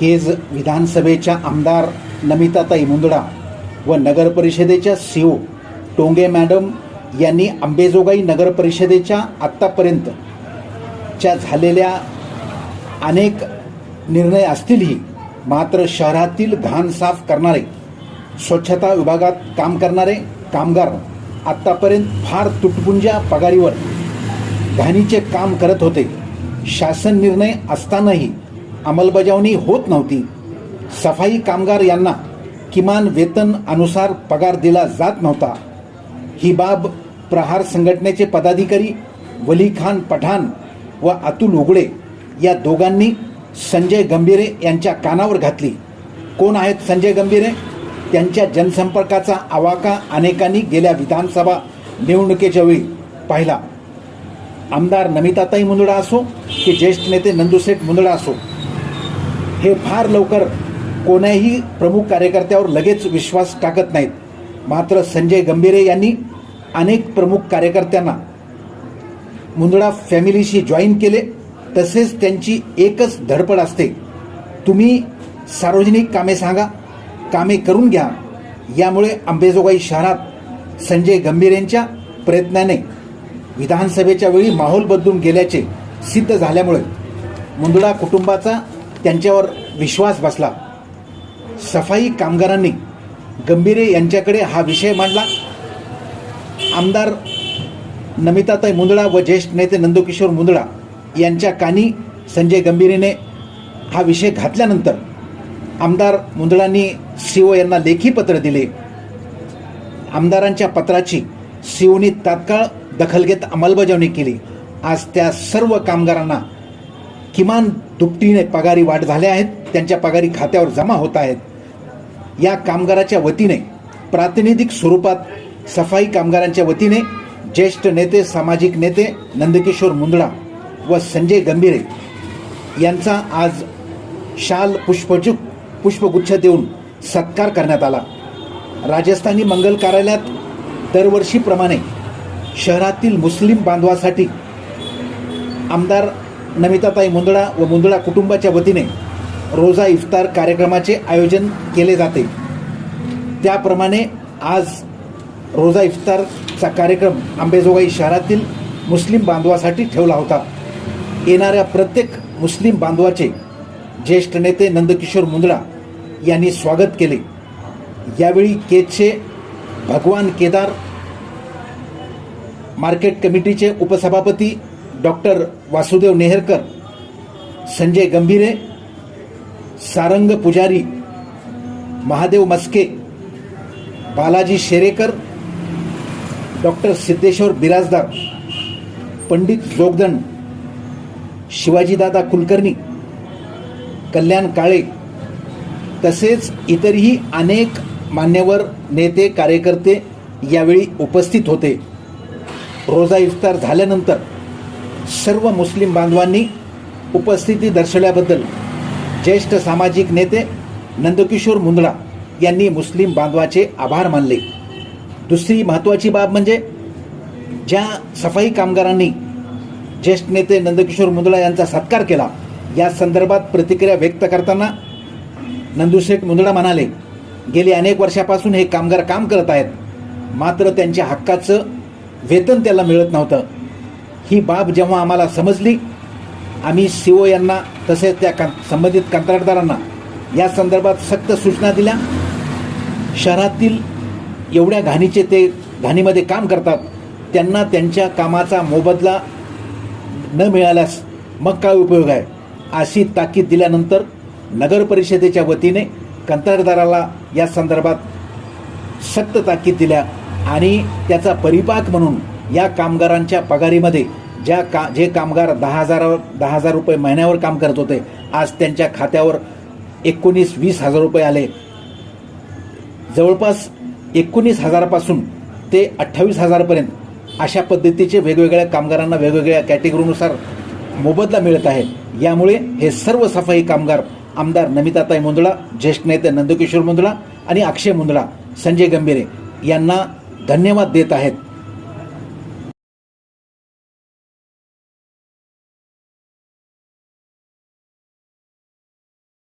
केज विधानसभेच्या आमदार नमिताताई मुंदडा व नगरपरिषदेच्या सी ओ टोंगे मॅडम यांनी अंबेजोगाई नगरपरिषदेच्या आत्तापर्यंतच्या झालेल्या अनेक निर्णय असतीलही मात्र शहरातील घाण साफ करणारे स्वच्छता विभागात काम करणारे कामगार आत्तापर्यंत फार तुटपुंज्या पगारीवर घाणीचे काम करत होते. शासन निर्णय असतानाही अंमलबजावणी होत नव्हती. सफाई कामगार यांना किमान वेतन अनुसार पगार दिला जात नव्हता. ही बाब प्रहार संघटनेचे पदाधिकारी वली खान पठाण व अतुल उगडे या दोघांनी संजय गंभीरे यांच्या कानावर घातली. कोण आहेत संजय गंभीरे? त्यांच्या जनसंपर्काचा आवाका अनेकांनी गेल्या विधानसभा निवडणुकीच्या वेळी पाहिला. आमदार नमिताताई मुंदडा असो की ज्येष्ठ नेते नंदुसेठ मुंदडा असो हे फार लवकर कोण्याही प्रमुख कार्यकर्त्यावर लगेच विश्वास टाकत नाहीत. मात्र संजय गंभीरे यांनी अनेक प्रमुख कार्यकर्त्यांना मुंदडा फॅमिलीशी जॉईन केले. तसेच त्यांची एकच धडपड असते. तुम्ही सार्वजनिक कामे सांगा कामे करून घ्या. यामुळे अंबेजोगाई शहरात संजय गंभीरेंच्या प्रयत्नाने विधानसभेच्या वेळी माहोल बदलून गेल्याचे सिद्ध झाल्यामुळे मुंदडा कुटुंबाचा त्यांच्यावर विश्वास बसला. सफाई कामगारांनी गंभीरे यांच्याकडे हा विषय मांडला. आमदार नमिताताई मुंदळा व ज्येष्ठ नेते नंदकिशोर मुंदळा यांच्या कानी संजय गंभीरेने हा विषय घातल्यानंतर आमदार मुंदळांनी सीओ यांना लेखी पत्र दिले. आमदारांच्या पत्राची सीओनी तात्काळ दखल घेत अंमलबजावणी केली. आज त्या सर्व कामगारांना किमान दुपटीने पगारी वाढ झाल्या आहेत त्यांच्या पगारी खात्यावर जमा होत आहेत. या कामगाराच्या वतीने प्रातिनिधिक स्वरूपात सफाई कामगारांच्या वतीने ज्येष्ठ नेते सामाजिक नेते नंदकिशोर मुंदडा व संजय गंभीरे यांचा आज शाल पुष्पचुक पुष्पगुच्छ देऊन सत्कार करण्यात आला. राजस्थानी मंगल कार्यालयात दरवर्षीप्रमाणे शहरातील मुस्लिम बांधवासाठी आमदार नमिताताई मुंदडा व मुंदडा कुटुंबाच्या वतीने रोजा इफ्तार कार्यक्रमाचे आयोजन केले जाते. त्याप्रमाणे आज रोजा इफ्तारचा कार्यक्रम आंबेजोगाई शहरातील मुस्लिम बांधवासाठी ठेवला होता. येणाऱ्या प्रत्येक मुस्लिम बांधवाचे ज्येष्ठ नेते नंदकिशोर मुंदडा यांनी स्वागत केले. यावेळी केजचे भगवान केदार मार्केट कमिटीचे उपसभापती डॉक्टर वासुदेव नेहरकर संजय गंभीरे सारंग पुजारी महादेव मस्के बालाजी शेरेकर डॉक्टर सिद्धेश्वर बिराजदार पंडित जोगदंड शिवाजीदादा कुलकर्णी कल्याण काळे तसेच इतरही अनेक मान्यवर नेते कार्यकर्ते यावेळी उपस्थित होते. रोजा इफ्तार झाल्यानंतर सर्व मुस्लिम बांधवांनी उपस्थिती दर्शवल्याबद्दल ज्येष्ठ सामाजिक नेते नंदकिशोर मुंदडा यांनी मुस्लिम बांधवाचे आभार मानले. दुसरी महत्त्वाची बाब म्हणजे ज्या सफाई कामगारांनी ज्येष्ठ नेते नंदकिशोर मुंदडा यांचा सत्कार केला या संदर्भात प्रतिक्रिया व्यक्त करताना नंदुशेठ मुंदडा म्हणाले गेली अनेक वर्षापासून हे कामगार काम करत आहेत मात्र त्यांच्या हक्काचं वेतन त्याला मिळत नव्हतं. ही बाब जेव्हा आम्हाला समजली आम्ही सीओ यांना तसेच त्या का संबंधित कंत्राटदारांना या संदर्भात सक्त सूचना दिल्या. शहरातील एवढ्या घाणीचे ते घाणीमध्ये काम करतात त्यांना त्यांच्या कामाचा मोबदला न मिळाल्यास मग काय उपयोग आहे? अशी ताकीद दिल्यानंतर नगर परिषदेच्या वतीने कंत्राटदाराला या संदर्भात सक्त ताकीद दिल्या आणि त्याचा परिपाक म्हणून या कामगारांच्या पगारीमध्ये ज्या का जे कामगार दहा हजारावर दहा हजार रुपये महिन्यावर काम करत होते आज त्यांच्या खात्यावर एकोणीस वीस हजार रुपये आले. जवळपास एकोणीस हजारापासून ते अठ्ठावीस हजारपर्यंत अशा पद्धतीचे वेगवेगळ्या कामगारांना वेगवेगळ्या कॅटेगरीनुसार मोबदला मिळत आहे. यामुळे हे सर्व सफाई कामगार आमदार नमिताताई मुंदळा ज्येष्ठ नेते नंदकिशोर मुंदळा आणि अक्षय मुंदळा संजय गंभीरे यांना धन्यवाद देत आहेत.